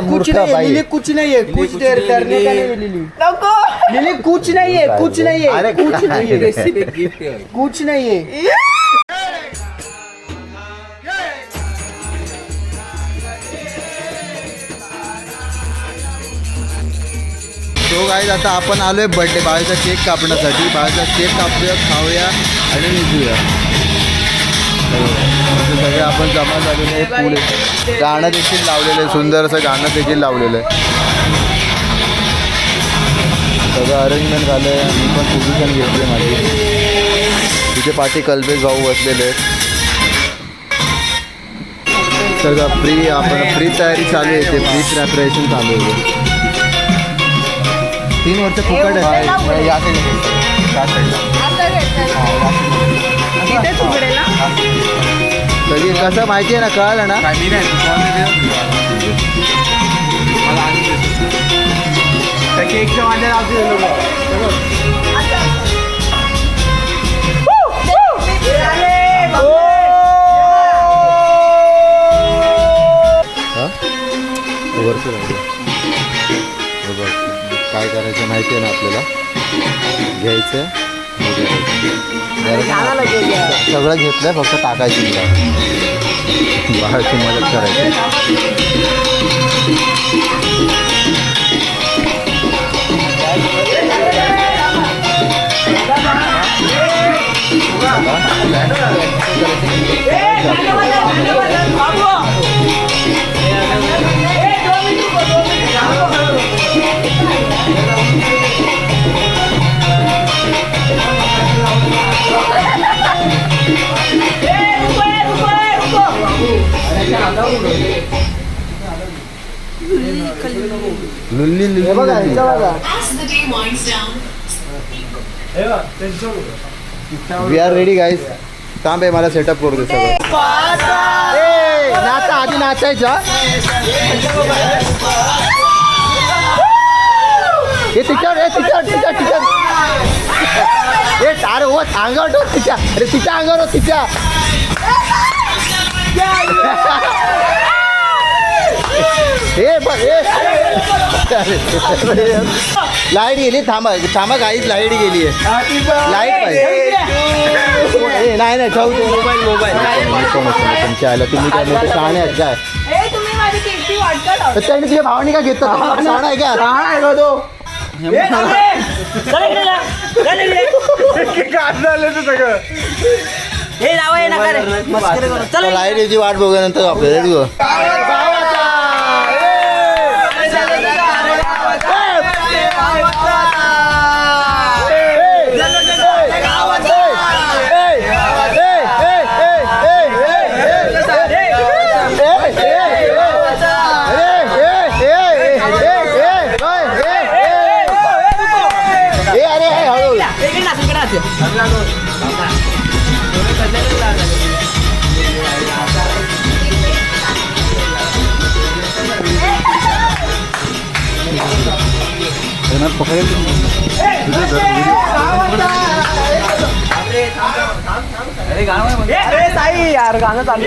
कुछ मूर्ख नहीं है. लिली कुछ नहीं है कुछ देर करने. का नहीं है लिली. नको. लिली कुछ नहीं है कुछ नहीं है अरे कुछ नहीं है रेसिपी गिफ्ट आहे. कुछ नहीं है तो गाईज आता आपण आलोय बर्थडे बाळाचा केक कापण्यासाठी. बाळाचा केक कापूया खाऊया आणि निघूया. हो. सगळे आपण जमा झालेले आहे पुढे. गाणं देखील लावलेलं आहे सुंदर असं गाणं देखील लावलेलं आहे. सगळं अरेंजमेंट झालं आहे मी पण पोझिशन घेतली माझी. तिथे पाठी कल्पेश भाऊ बसलेले आहेत. सगळं प्री आपण प्री तयारी चालू आहे ते प्री प्रेपरेशन चालू आहे. तीन वर्ष फुकट आहे. या उघडेला कधी कसं माहिती आहे ना कळलं ना? नाही मला आणि त्या केकच्या माझ्या नाव वर्ष काय करायचं माहिती आहे ना आपल्याला? घ्यायचं. सगळं घेतलं फक्त टाकायची बाहेरची मदत करायची. लुल्ली लुल्ली लुल्ली. वी आर रेडी गाईज थांब आहे मला सेटअप करू दे सगळं. ए, नाचा आधी नाचायचा हे. तिच्यावर हे तिच्यावर तिच्या तिच्या हे अरे हो अंगावर तिच्या. अरे तिच्या अंगावर तिच्या. हे बघ हे लाइट गेली थांबा थांबा गाईच लाइट गेली आहे. लाइट पाहिजे. नाही नाही ठेवू मोबाईल मोबाईल. तुमच्या आला तुम्ही काय मोठे शहाणे आहेत काय? त्यांनी तुझ्या भावानी का घेतलं? शहाणा आहे का? आहे का तो. लाइट याची वाट बघूया नंतर आपल्याला रेडी हो. ए अरे ए, अरे साई यार गाणं चालू.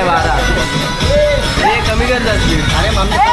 बारा. बारा हे कमी करतात अरे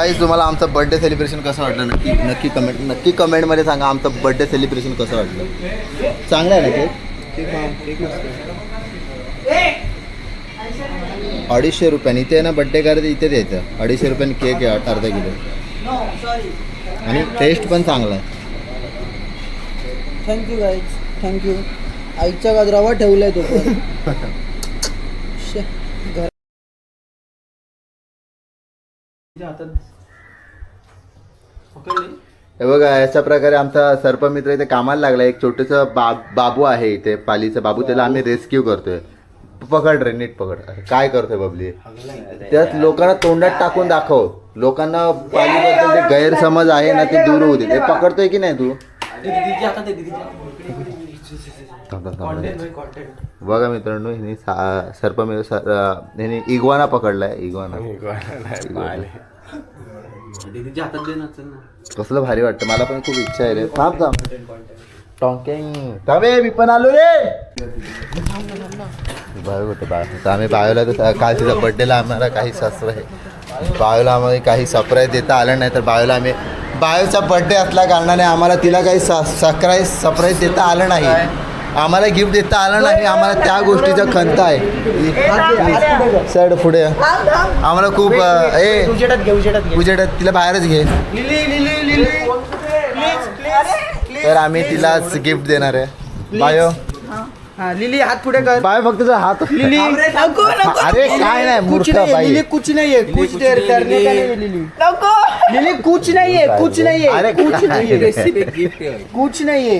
गाईज तुम्हाला आमचं बर्थडे सेलिब्रेशन कसं वाटलं? नक्की नक्की कमेंट नक्की कमेंटमध्ये सांगा आमचं बर्थडे सेलिब्रेशन कसं वाटलं. चांगलं आहे ना केक अडीचशे रुपयाने. इथे आहे ना बड्डे करायचं इथे द्यायचं. अडीचशे रुपयाने केक आहे अर्धा किलो. आणि टेस्ट पण चांगला आहे. थँक्यू गाईज थँक्यू आईच्या गजरावर ठेवलंय तो पण. शे, घर हे बघा अशा प्रकारे आमचा सर्पमित्र इथे कामाला लागला. एक छोटंसं बाब बाबू आहे इथे पालीचा बाबू. त्याला आम्ही रेस्क्यू करतोय. पकड रे नीट पकड. अरे काय करतोय बबली? त्यात लोकांना तोंडात टाकून दाखव. लोकांना पालीबद्दल जे गैरसमज आहे ना ते दूर होऊ दे. ते पकडतोय की नाही तू. बघा मित्रांनो ह्यानी सा- सर्पमित्र सर ह्यानी इगवाना पकडलाय. इगवाना. दीदीच्या हातात ना. कसलं भारी वाटतं. मला पण खूप इच्छा आहे रे. थांब थांब. टॉंकिंग. थांबे मी पण आलो रे. बाळ होतं तर आम्ही बायोला तर काल तिचा बड्डेला आम्हाला काही शस्त्र आहे. बायोला आम्हाला काही सरप्राईज देता आलं नाही तर बायोला आम्ही बायोचा बड्डे असल्या कारणाने आम्हाला तिला काही सरप्राईज सरप्राईज देता आलं नाही. आम्हाला गिफ्ट देता आलं नाही आम्हाला त्या गोष्टीचा खंत आहे. सर पुढे. आम्हाला खूप ए तिला बाहेरच घे. Lily Lily Lily. Please please तर आम्ही तिलाच गिफ्ट देणार आहे. बायो. हा लिली हात पुढे कर. बायो फक्त तुझा हात. लिली. नको नको. अरे काय नाही कुछ मूर्ख नहीं बाई. लिली कुछ नहीं है कुछ देर करने का नहीं लिली. नको. लिली कुछ नहीं है कुछ नहीं है अरे कुछ नहीं आहे. कुछ नहीं है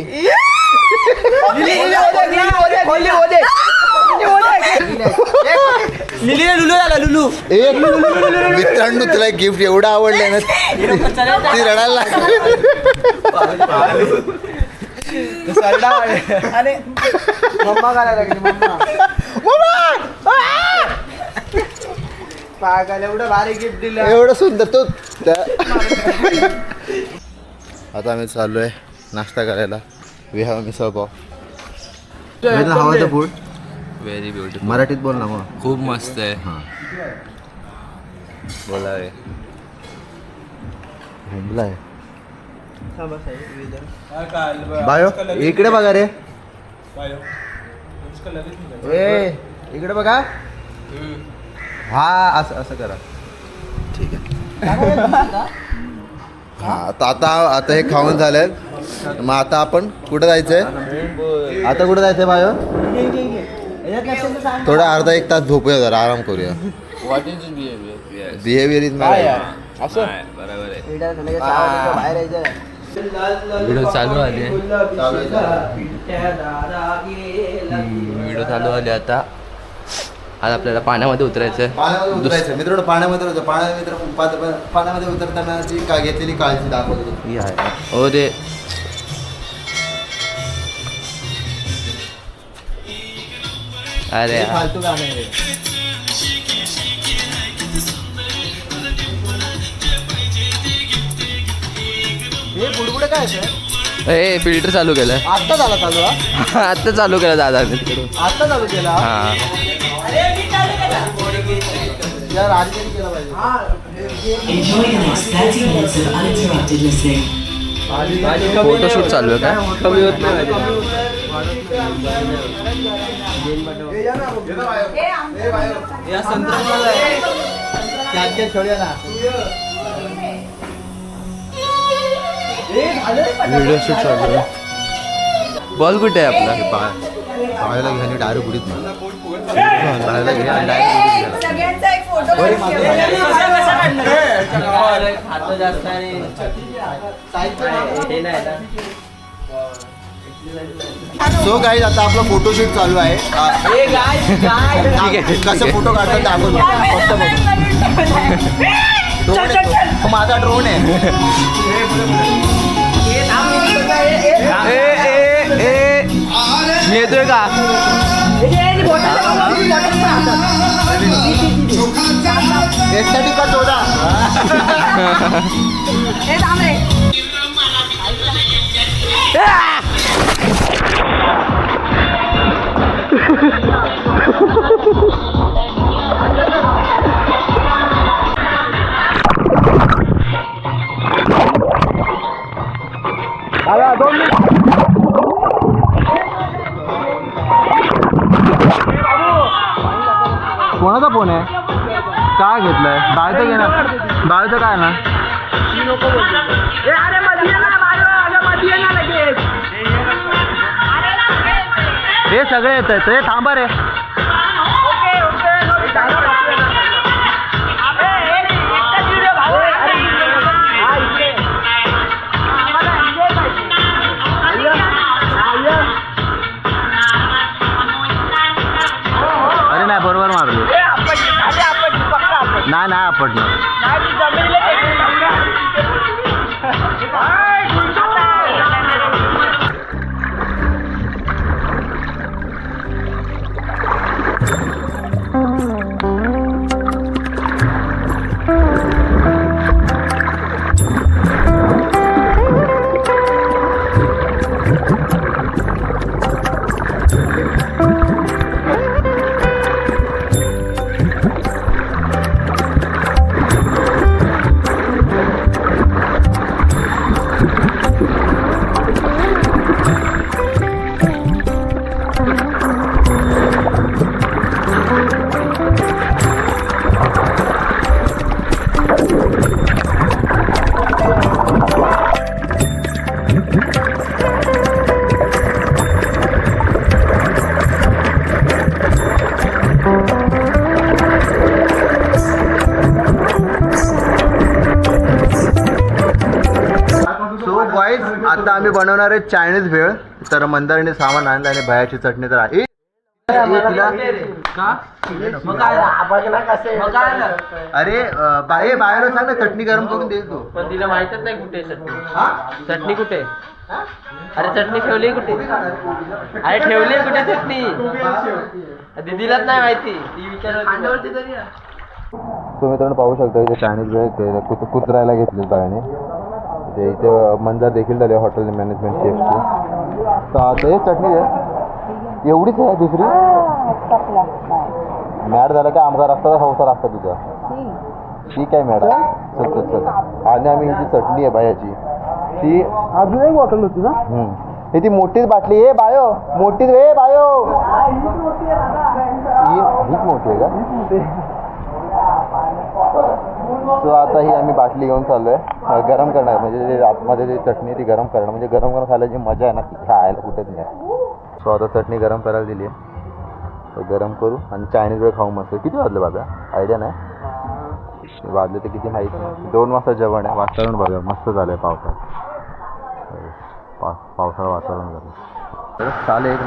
हो हो हो हो एक मित्रांनो तुला गिफ्ट एवढं आवडलंय ना ती रडायला लागली एवढं भारी गिफ्ट दिलं एवढं सुंदर तो आता आम्ही चाललोय नाश्ता करायला वी हॅव मिसळ पाव हवं फूड व्हेरी ब्युटिफुल मराठीत बोल ना मग. खूप मस्त आहे. हां. बोला रे. हुंबलाय बायो इकडे बघा रे. ए इकडे बघा. हा असं असं करा. ठीक आहे. हा आता आता आता हे खाऊन मग आता आपण कुठं जायचंय? आता कुठं जायचंय बायो थोडा अर्धा एक तास झोपूया जरा आराम करूया. What is behaviour behaviour is असं बरोबर आहे. बाहेर यायचं व्हिडिओ चालू आले व्हिडिओ चालू आले आता. आज आपल्याला पाण्यामध्ये उतरायचं पाण्यामध्ये उतरायचं मित्रांनो पाण्यामध्ये पाण्यामध्ये मित्र पाण्यामध्ये उतरताना जी का घेतलेली काळजी दाखवत. होतो ही ते अरे. फालतू गाणं आहे. हे बुडबुडे काय ए फिल्टर चालू केलं आत्ता झाला चालू हा? आता चालू केलं दादा. आत्ता चालू केला? हा. या राजकीय केला पाहिजे Enjoy the next 30 minutes of uninterrupted listening. Photoshoot चालू आहे का? कमी होत नाही. या. व्हिडिओ शूट चालू आहे. बॉल कुठे आहे आपला? पाहायला घ्या आणि डायरेक्ट सगळ्यांचा एक फोटो खातं जास्त आणि हे नाही ना. सो गाईज आता आपलं फोटोशूट चालू आहे. कसं फोटो काढतात दाखवतो फक्त माझा ड्रोन आहे. ए ए ए मी येतोय का एससाठी का कोणाचा फोन आहे? काय घेतलंय? बाळचं घे ना बाळचं काय ना? हे सगळे येत आहेत हे थांबा रे. सापडणार आम्ही बनवणार आहे चायनीज भेळ तर मंदारीने सामान आणलं आणि भयाची चटणी तर आहे? अरे अं, बा- ए बाहेर सांग ना चटणी गरम करून देईल तू. पण तिला माहितच नाही कुठे आहे चटणी चटणी कुठे? अरे चटणी ठेवली कुठे? अरे ठेवली कुठे चटणी? दिदीलाच नाही माहिती. ती विचार तरी. तुम्ही मित्रांनो पाहू शकता इथे चायनीज कुत्रायला घेतली बायाने. ते इथे मंदार देखील झाले हॉटेल मॅनेजमेंट शेफची तर आता हे चटणी आहे. एवढीच आहे दुसरी? मॅड झालं का आमचा रस्ता संसार असता तुझा? ठीक आहे मॅडम. चल चल चल. आणि आम्ही ही जी चटणी आहे बायाची. ती अजून एक बॉटल होती ना? हम्म. ही ती मोठीच बाटली आहे बायो. मोठीच ए बायो. ही हीच मोठी आहे का? सो आता ही आम्ही बाटली घेऊन चाललो आहे गरम करणार म्हणजे जे आतमध्ये जी चटणी आहे ती गरम करणार. म्हणजे गरम करून खायला जी मजा आहे ना ती खायला कुठेच नाही. सो आता चटणी गरम करायला दिली आहे. तर गरम करू आणि चायनीज वेळ खाऊ मस्त. किती वाजले बाबा आयडिया नाही? वाजले तर किती माहीत नाही. दोन वाजता जेवण आहे. वातावरण बघा मस्त झालं आहे पावसाळ्यात पा पावसाळा वातावरण झालं चालेल एक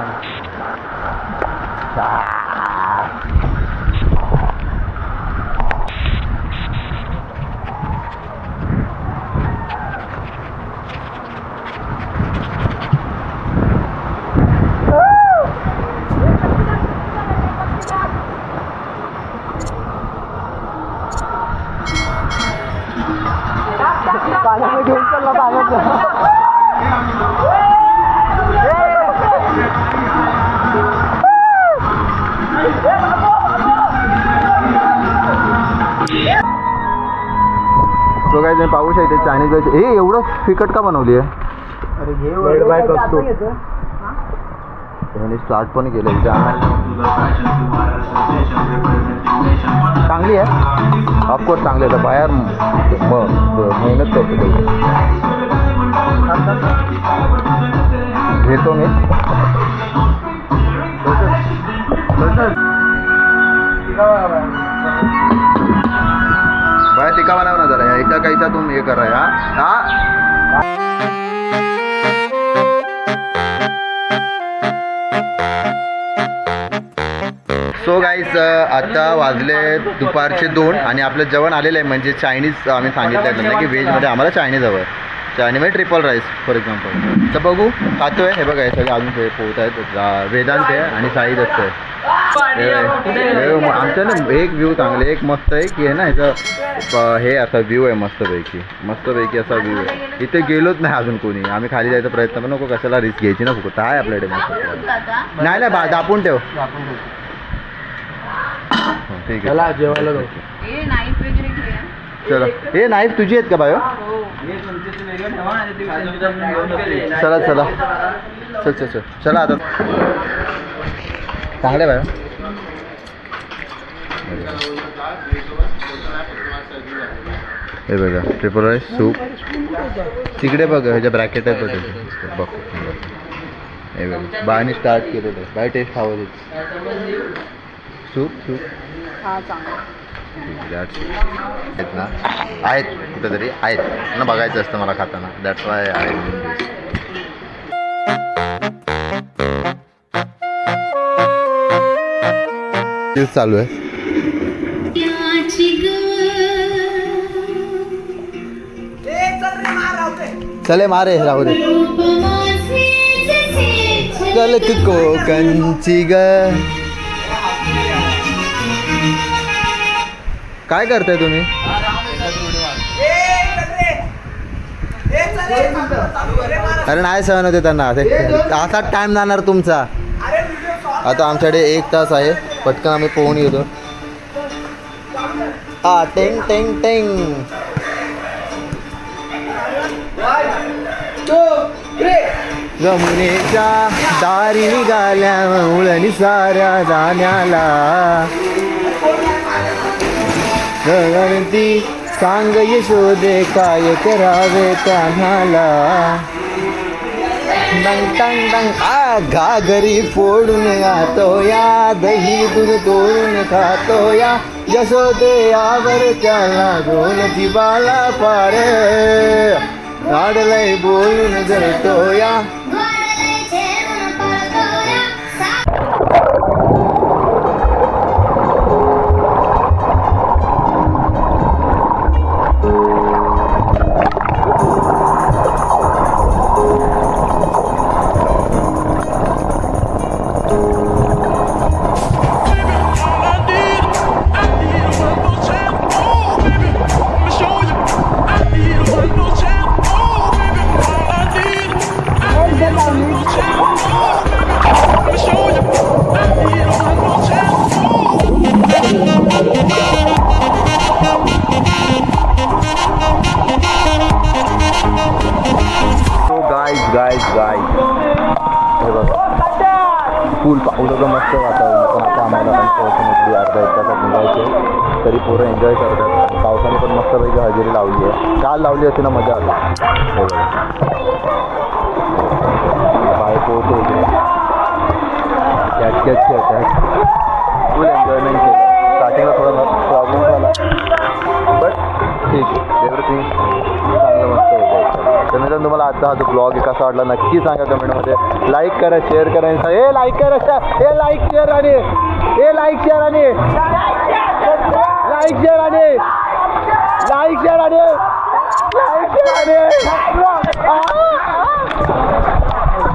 फिकट का बनवली आहे? अरे घे. त्यांनी स्टार्ट पण केलं चांगली आहे. ऑफकोर्स चांगली आहे. बाहेर मेहनत करतो ते. घेतो मी. बाय टिका बनाव ना जरा. ऐसा कैसा तुम हे कर रहे हा हा? सो गाईज uh, आता वाजले दुपारचे दोन आणि आपलं जेवण आलेलं आहे. म्हणजे चायनीज uh, आम्ही सांगितलं त्यांना की व्हेजमध्ये आम्हाला चायनीज हवं आहे. चायनीजमध्ये ट्रिपल राईस फॉर एक्झाम्पल तर बघू खातोय हे बघा सगळे अजून ते पोहत आहेत. वेदांत आहे आणि साई दत्त आहे. आमच्या ना एक व्ह्यू चांगले एक मस्त आहे की आहे ना ह्याचं हे असा व्ह्यू आहे मस्तपैकी. मस्तपैकी असा व्ह्यू आहे. इथे गेलोच नाही अजून कोणी. आम्ही खाली जायचा प्रयत्न पण नको कशाला रिस्क घ्यायची ना फुकट. आहे आपल्याकडे मस्त नाही नाही बा दापून ठेव. हो, ठीक आहे. जेवायला चला. हे नाईफ तुझी आहेत का बायो? चला चला. चल चल चल. चला आता. चांगले बायो. हे बघा ट्रिपल राईस सूप तिकडे बघ ह्याच्या ब्रॅकेट आहेत बघ. बघ. हे बघ बायने स्टार्ट केलेलं आहे बाय टेस्ट हवं सूप सूप आहेत ना. आहेत कुठेतरी आहेत. ना बघायचं असतं मला खाताना. दॅट्स वाय आहे चालू आहे. चले मारे राहू दे को कोकणची ग। काय करताय तुम्ही? अरे नाही सहन होते त्यांना ते- असाच टाइम जाणार तुमचा. आता आमच्याकडे एक तास आहे पटकन आम्ही पोहून येतो. हा टेंग टेंग टेंग. जमुनेच्या दारी निघाल्या उळणी साऱ्या जाण्याला. गगनती सांग यशोदे काय करावे कान्हाला टंग टंग टंग आ घागरी फोडून आतो या दही दूध तोडून खातो या यशोदे यावर त्याला दोन जीवाला पार. लाडलय बोलून जरतो या पोरं एन्जॉय करतात. पावसाने पण मस्तपैकी हजेरी लावली आहे. काल लावली असते ना मजा. आली हे बाहेर पोहतो कॅच कॅच खेळतात फुल एन्जॉयमेंट केलं स्टार्टिंगला थोडा प्रॉब्लेम झाला. बट ठीक आहे. एव्हरीथिंग चांगलं मस्त होतं तर मित्रांनो तुम्हाला आजचा हा जो ब्लॉग कसा वाटला नक्की सांगा कमेंटमध्ये. लाईक करा शेअर करा. आणि सांगा, ए लाईक करा हे लाईक शेअर आणि हे लाईक शेअर आणि लाईक शेअर आणि लाईक शेअर आणि